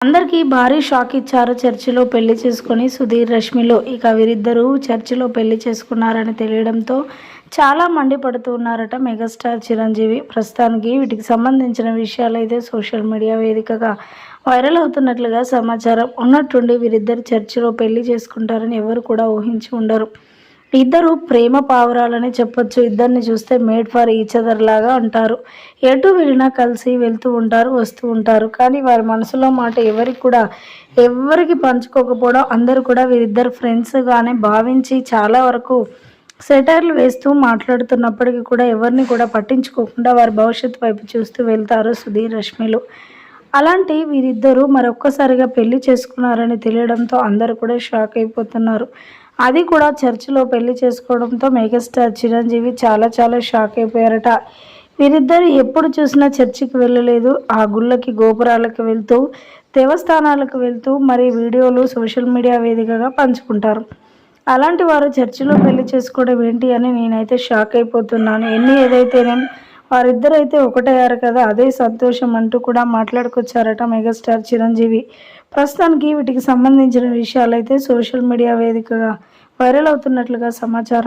అందరికీ భారీ షాక్ ఇచ్చారు చర్చిలో పెళ్ళి చేసుకొని సుధీర్ రష్మిలో. ఇక వీరిద్దరూ చర్చిలో పెళ్ళి చేసుకున్నారని తెలియడంతో చాలా మండిపడుతూ ఉన్నారట మెగాస్టార్ చిరంజీవి. ప్రస్తుతానికి వీటికి సంబంధించిన విషయాలు అయితే సోషల్ మీడియా వేదికగా వైరల్ అవుతున్నట్లుగా సమాచారం ఉన్నట్టుండి వీరిద్దరు చర్చిలో పెళ్ళి చేసుకుంటారని ఎవరు కూడా ఊహించి ఉండరు. ఇద్దరు ప్రేమ పావురాలని చెప్పొచ్చు. ఇద్దరిని చూస్తే మేడ్ ఫర్ ఈచ్ అదర్ లాగా అంటారు. ఎటు వెళ్ళినా కలిసి వెళ్తూ ఉంటారు వస్తూ ఉంటారు. కానీ వారి మనసులో మాట ఎవరికి కూడా ఎవరికి పంచుకోకపోవడం అందరూ కూడా వీరిద్దరు ఫ్రెండ్స్గానే భావించి చాలా వరకు సెటైర్లు వేస్తూ మాట్లాడుతున్నప్పటికీ కూడా ఎవరిని కూడా పట్టించుకోకుండా వారి భవిష్యత్తు వైపు చూస్తూ వెళ్తారు సుధీర్ రష్మిలు. అలాంటి వీరిద్దరూ మరొక్కసారిగా పెళ్ళి చేసుకున్నారని తెలియడంతో అందరూ కూడా షాక్ అయిపోతున్నారు. అది కూడా చర్చిలో పెళ్ళి చేసుకోవడంతో మెగాస్టార్ చిరంజీవి చాలా చాలా షాక్ అయిపోయారట. వీరిద్దరు ఎప్పుడు చూసినా చర్చికి వెళ్ళలేదు. ఆ గుళ్ళకి గోపురాలకు వెళ్తూ దేవస్థానాలకు వెళ్తూ మరి వీడియోలు సోషల్ మీడియా వేదికగా పంచుకుంటారు. అలాంటి వారు చర్చిలో పెళ్ళి చేసుకోవడం ఏంటి అని నేనైతే షాక్ అయిపోతున్నాను. ఎన్ని ఏదైతేనేమి వారిద్దరు అయితే ఒకటయ్యారు కదా అదే సంతోషం అంటూ కూడా మాట్లాడుకొచ్చారట మెగాస్టార్ చిరంజీవి. ప్రస్తుతానికి వీటికి సంబంధించిన విషయాలైతే సోషల్ మీడియా వేదికగా వైరల్ అవుతున్నట్లుగా సమాచారం.